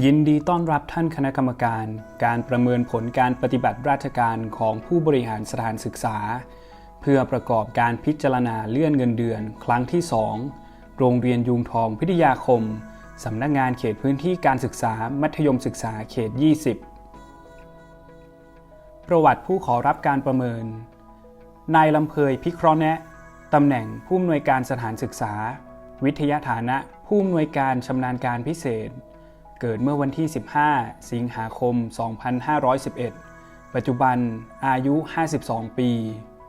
ยินดีต้อนรับท่านคณะกรรมการ การประเมินผลการปฏิบัติราชการของผู้บริหารสถานศึกษา เพื่อประกอบการพิจารณาเลื่อนเงินเดือน ครั้งที่ 2 โรงเรียนยุงทองพิทยาคม สำนักงานเขตพื้นที่การศึกษามัธยมศึกษาเขต 20 ประวัติผู้ขอรับการประเมิน นายลำเพยพิเคราะห์แนะตำแหน่งผู้อำนวยการสถานศึกษา วิทยาฐานะผู้อำนวยการชำนาญการพิเศษ เกิดเมื่อวันที่ 15 สิงหาคม 2511 ปัจจุบันอายุ 52 ปี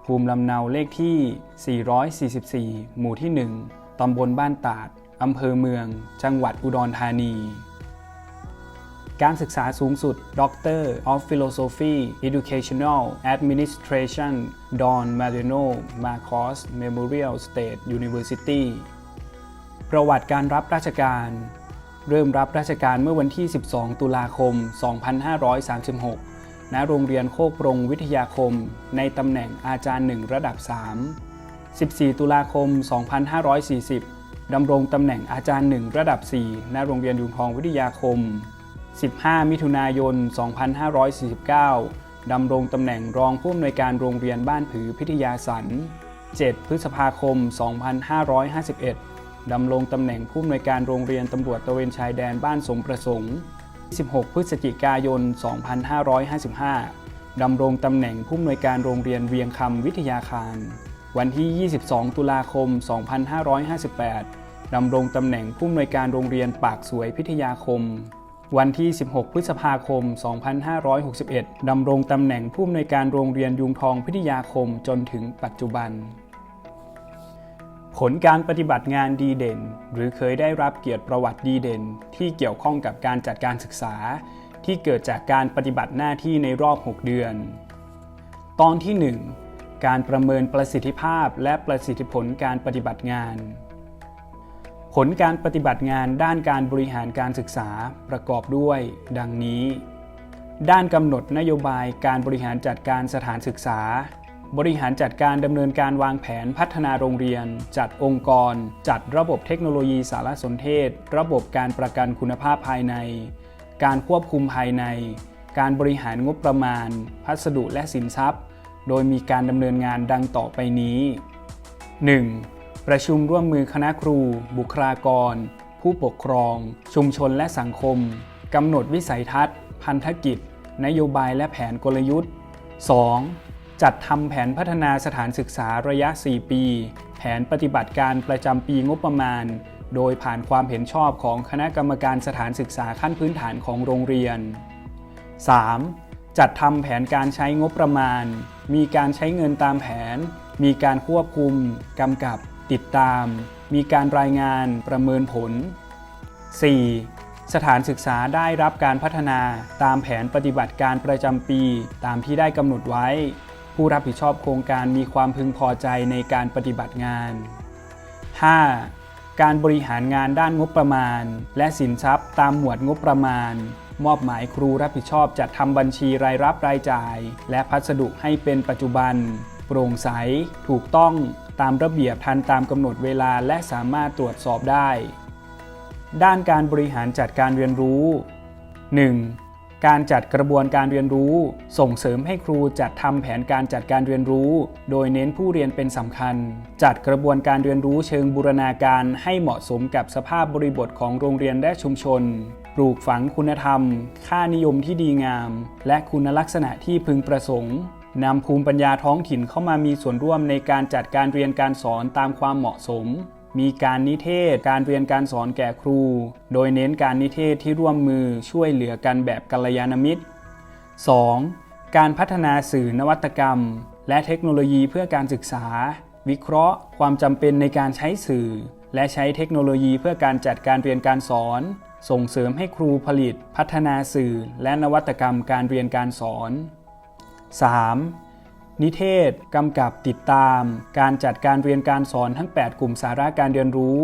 ภูมิลำเนาเลขที่ 444 หมู่ที่ 1 ตำบลบ้านตาด อำเภอเมือง จังหวัดอุดรธานี การศึกษาสูงสุด Doctor of Philosophy Educational Administration Don Mariano Marcos Memorial State University ประวัติการรับราชการ เริ่มรับราชการเมื่อวันที่ 12 ตุลาคม 2536 ณ โรงเรียนโคกปรงวิทยาคม ในตำแหน่งอาจารย์หนึ่งระดับ 3 14 ตุลาคม 2540 ดำรงตำแหน่งอาจารย์หนึ่งระดับ 4 ณ โรงเรียนยุงทองวิทยาคม 15 มิถุนายน 2549 ดำรงตำแหน่งรองผู้อำนวยการโรงเรียนบ้านผือพิทยาสัน 7 พฤษภาคม 2551 ดำรงตำแหน่งผู้อำนวยการโรงเรียนตำรวจตะเวนชายแดนบ้านสมประสงค์ 16 พฤศจิกายน 2555 ดำรงตำแหน่งผู้อำนวยการโรงเรียนเวียงคำวิทยาคาร วันที่ 22 ตุลาคม 2558 ดำรงตำแหน่งผู้อำนวยการโรงเรียนปากสวยพิทยาคม วันที่ 16 พฤษภาคม 2561 ดำรงตำแหน่งผู้อำนวยการโรงเรียนยุงทองพิทยาคมจนถึงปัจจุบัน ผลการปฏิบัติงานดีเด่น หรือเคยได้รับเกียรติประวัติดีเด่น ที่เกี่ยวข้องกับการจัดการศึกษา ที่เกิดจากการปฏิบัติหน้าที่ในรอบ 6 เดือน ตอนที่ 1 การประเมินประสิทธิภาพและประสิทธิผลการปฏิบัติงาน ผลการปฏิบัติงานด้านการบริหารการศึกษาประกอบด้วย ดังนี้ ด้านกำหนดนโยบายการบริหารจัดการสถานศึกษา บริหารจัดการดำเนินการวางแผนพัฒนาโรงเรียน จัดองค์กร จัดระบบเทคโนโลยีสารสนเทศ ระบบการประกันคุณภาพภายใน การควบคุมภายใน การบริหารงบประมาณ พัสดุและสินทรัพย์ โดยมีการดำเนินงานดังต่อไปนี้ 1. ประชุมร่วมมือคณะครู บุคลากร ผู้ปกครอง ชุมชนและสังคมกำหนดวิสัยทัศน์ พันธกิจ นโยบายและแผนกลยุทธ์ 2. จัดทำแผนพัฒนาสถานศึกษาระยะ 4 ปี แผนปฏิบัติการประจำปีงบประมาณ โดยผ่านความเห็นชอบของคณะกรรมการสถานศึกษาขั้นพื้นฐานของโรงเรียน 3. จัดทำแผนการใช้งบประมาณ มีการใช้เงินตามแผน มีการควบคุมกำกับ ติดตาม มีการรายงานประเมินผล 4. สถานศึกษาได้รับการพัฒนาตามแผนปฏิบัติการประจำปี ตามที่ได้กำหนดไว้ ผู้รับผิดชอบโครงการมีความพึงพอใจในการปฏิบัติงาน 5. การบริหารงานด้านงบประมาณ และสินทรัพย์ตามหมวดงบประมาณ มอบหมายครูรับผิดชอบจัดทำบัญชีรายรับรายจ่าย และพัสดุให้เป็นปัจจุบัน โปร่งใส ถูกต้องตามระเบียบทันตามกำหนดเวลาและสามารถตรวจสอบได้ ด้านการบริหารจัดการเรียนรู้ 1. การจัดกระบวนการเรียนรู้ ส่งเสริมให้ครูจัดทำแผนการจัดการเรียนรู้ โดยเน้นผู้เรียนเป็นสำคัญ จัดกระบวนการเรียนรู้เชิงบูรณาการให้เหมาะสมกับสภาพบริบทของโรงเรียนและชุมชน ปลูกฝังคุณธรรม ค่านิยมที่ดีงาม และคุณลักษณะที่พึงประสงค์นำภูมิปัญญาท้องถิ่นเข้ามามีส่วนร่วมในการจัดการเรียนการสอนตามความเหมาะสม มีการนิเทศ การเรียนการสอนแก่ครู โดยเน้นการนิเทศที่ร่วมมือช่วยเหลือกันแบบกัลยาณมิตร 2. การพัฒนาสื่อนวัตกรรม และเทคโนโลยีเพื่อการศึกษา วิเคราะห์ ความจำเป็นในการใช้สื่อ และใช้เทคโนโลยีเพื่อการจัดการเรียนการสอน ส่งเสริมให้ครูผลิต พัฒนาสื่อ และนวัตกรรมการเรียนการสอน 3. นิเทศ กำกับติดตาม การจัดการเรียนการสอนทั้ง 8 กลุ่มสาระการเรียนรู้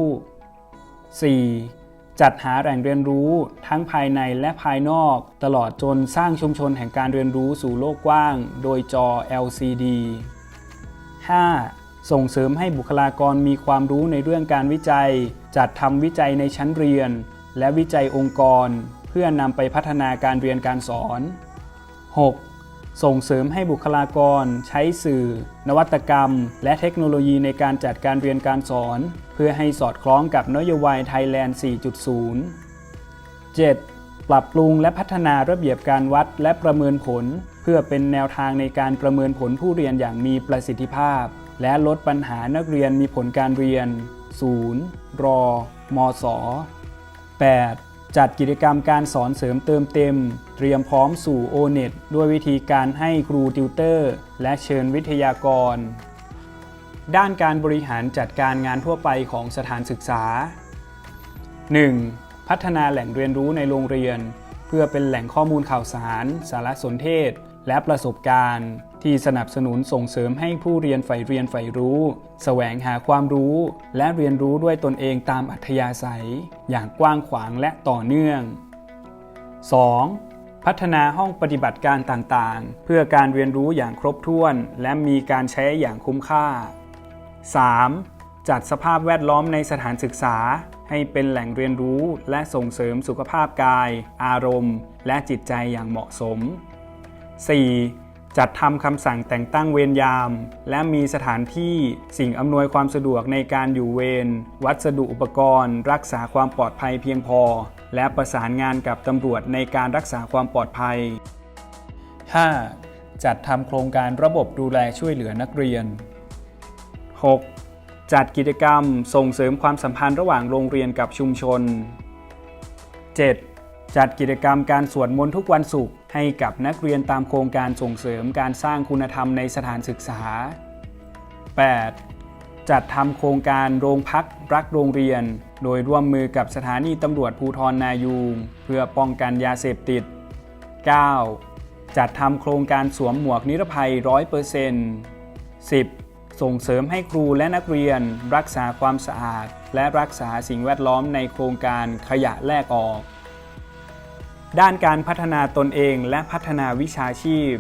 4. จัดหาแหล่งเรียนรู้ทั้งภายในและภายนอก ตลอดจนสร้างชุมชนแห่งการเรียนรู้สู่โลกกว้าง โดยจอ LCD 5. ส่งเสริมให้บุคลากรมีความรู้ในเรื่องการวิจัย จัดทำวิจัยในชั้นเรียน และวิจัยองค์กร เพื่อนำไปพัฒนาการเรียนการสอน 6. ส่งเสริมให้บุคลากร ใช้สื่อ นวัตกรรม และเทคโนโลยีในการจัดการเรียนการสอน เพื่อให้สอดคล้องกับนโยบายไทยแลนด์ 4.0 7. ปรับปรุงและพัฒนาระเบียบการวัดและประเมินผล เพื่อเป็นแนวทางในการประเมินผลผู้เรียนอย่างมีประสิทธิภาพ และลดปัญหานักเรียนมีผลการเรียน 0 รอ มศ 8. จัดกิจกรรมการสอนเสริมเติมเต็ม เตรียมพร้อมสู่ o n e t ด้วยวิธีการให้ครูติวเตอร์ และเชิญวิทยากร ด้านการบริหารจัดการงานทั่วไปของสถานศึกษา 1. พัฒนาแหล่งเรียนรู้ในโรงเรียน เพื่อเป็นแหล่งข้อมูลข่าวสาร สารสนเทศ และประสบการณ์ ที่สนับสนุนส่งเสริมให้ผู้เรียนใฝ่เรียนใฝ่รู้ แสวงหาความรู้ และเรียนรู้ด้วยตนเองตามอัธยาศัย อย่างกว้างขวางและต่อเนื่อง 2. พัฒนาห้องปฏิบัติการต่างๆ เพื่อการเรียนรู้อย่างครบถ้วน และมีการใช้อย่างคุ้มค่า 3. จัดสภาพแวดล้อมในสถานศึกษา ให้เป็นแหล่งเรียนรู้และส่งเสริมสุขภาพกาย อารมณ์ และจิตใจอย่างเหมาะสม 4. จัดทำคำสั่งแต่งตั้งเวรยาม และมีสถานที่สิ่งอำนวยความสะดวกในการอยู่เวรวัสดุอุปกรณ์ รักษาความปลอดภัยเพียงพอ และประสานงานกับตำรวจในการรักษาความปลอดภัย 5. จัดทำโครงการระบบดูแลช่วยเหลือนักเรียน 6. จัดกิจกรรมส่งเสริมความสัมพันธ์ระหว่างโรงเรียนกับชุมชน 7. จัดกิจกรรมการสวดมนต์ทุกวันศุกร์ให้กับนักเรียนตามโครงการส่งเสริมการสร้างคุณธรรมในสถานศึกษา 8. จัดทำโครงการโรงพักรักโรงเรียน โดยร่วมมือกับสถานีตำรวจภูทรนายูงเพื่อป้องกันยาเสพติด 9. จัดทำโครงการสวมหมวกนิรภัย 100% 10. ส่งเสริมให้ครูและนักเรียน รักษาความสะอาด และรักษาสิ่งแวดล้อมในโครงการขยะแลกออก ด้านการพัฒนาตนเองและพัฒนาวิชาชีพ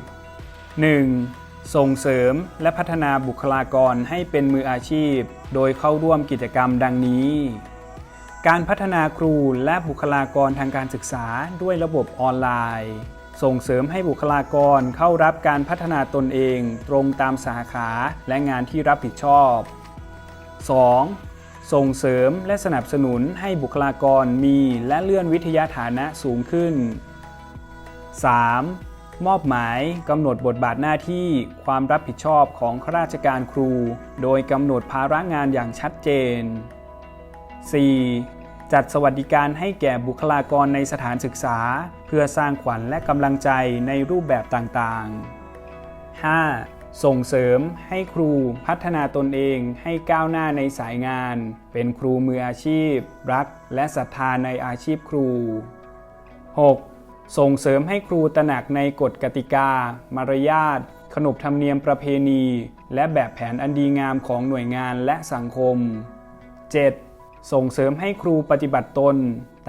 1. ส่งเสริมและพัฒนาบุคลากรให้เป็นมืออาชีพ โดยเข้าร่วมกิจกรรมดังนี้ การพัฒนาครูและบุคลากรทางการศึกษาด้วยระบบออนไลน์ ส่งเสริมให้บุคลากรเข้ารับการพัฒนาตนเอง ตรงตามสาขาและงานที่รับผิดชอบ 2. ส่งเสริมและสนับสนุนให้บุคลากรมีและเลื่อนวิทยาฐานะสูงขึ้น 3. มอบหมายกำหนดบทบาทหน้าที่ความรับผิดชอบของข้าราชการครู โดยกำหนดภาระงานอย่างชัดเจน 4. จัดสวัสดิการให้แก่บุคลากรในสถานศึกษา เพื่อสร้างขวัญและกำลังใจในรูปแบบต่างๆ 5. ส่งเสริมให้ครูพัฒนาตนเองให้ก้าวหน้าในสายงาน เป็นครูมืออาชีพ รักและศรัทธาในอาชีพครู 6. ส่งเสริมให้ครูตระหนักในกฎกติกา มารยาท ขนบธรรมเนียมประเพณี และแบบแผนอันดีงามของหน่วยงานและสังคม 7. ส่งเสริมให้ครูปฏิบัติตน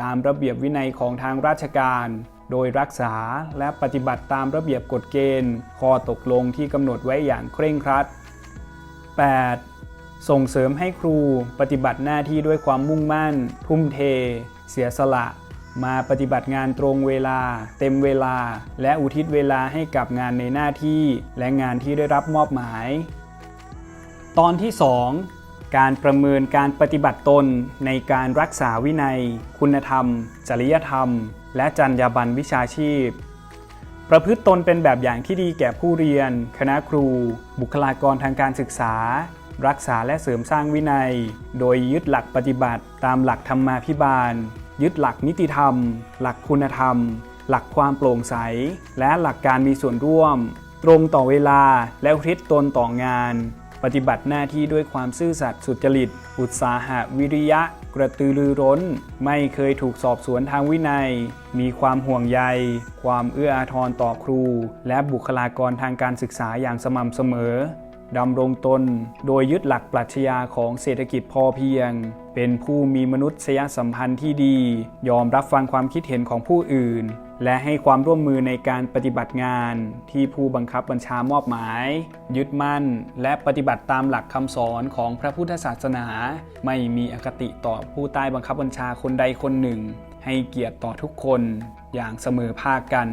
ตามระเบียบวินัยของทางราชการ โดยรักษาและปฏิบัติตามระเบียบกฎเกณฑ์ ข้อตกลงที่กำหนดไว้อย่างเคร่งครัด 8. ส่งเสริมให้ครูปฏิบัติหน้าที่ด้วยความมุ่งมั่น ทุ่มเท เสียสละ มาปฏิบัติงานตรงเวลา เต็มเวลา และอุทิศเวลาให้กับงานในหน้าที่ และงานที่ได้รับมอบหมาย ตอนที่ 2 การประเมินการปฏิบัติตนในการรักษาวินัย คุณธรรม จริยธรรม และจรรยาบรรณวิชาชีพ ประพฤติตนเป็นแบบอย่างที่ดีแก่ผู้เรียน คณะครู บุคลากรทางการศึกษา รักษาและเสริมสร้างวินัย โดยยึดหลักปฏิบัติ ตามหลักธรรมาภิบาล ยึดหลักนิติธรรม หลักคุณธรรม หลักความโปร่งใส และหลักการมีส่วนร่วม ตรงต่อเวลาและอุทิศตนต่องาน ปฏิบัติหน้าที่ด้วยความซื่อสัตย์สุจริต อุตสาหะวิริยะ กระตือรือร้น ไม่เคยถูกสอบสวนทางวินัย มีความห่วงใย ความเอื้ออาทรต่อครู และบุคลากรทางการศึกษาอย่างสม่ำเสมอดำรงตน โดยยึดหลักปรัชญาของเศรษฐกิจพอเพียง เป็นผู้มีมนุษยสัมพันธ์ที่ดี ยอมรับฟังความคิดเห็นของผู้อื่น และให้ความร่วมมือในการปฏิบัติงานที่ผู้บังคับบัญชามอบหมาย ยึดมั่น และปฏิบัติตามหลักคำสอนของพระพุทธศาสนา ไม่มีอคติต่อผู้ใต้บังคับบัญชาคนใดคนหนึ่ง ให้เกียรติต่อทุกคนอย่างเสมอภาคกัน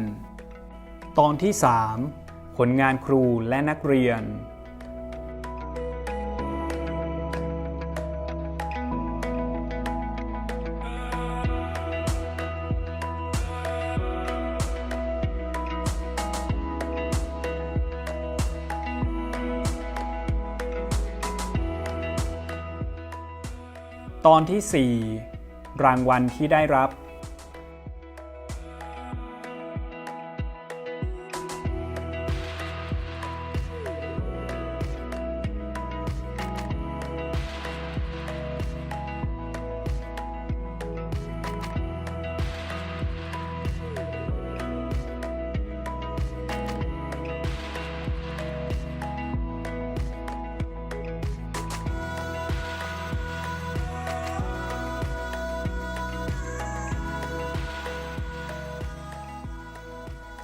ตอนที่ 3 ผลงานครูและนักเรียน ตอนที่ 4 รางวัลที่ได้รับ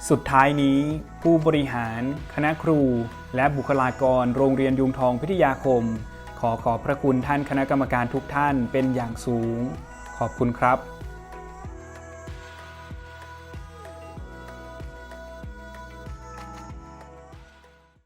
สุดท้ายนี้ ผู้บริหาร คณะครู และบุคลากรโรงเรียนยุงทองพิทยาคม ขอขอบพระคุณท่านคณะกรรมการทุกท่านเป็นอย่างสูง ขอบคุณครับ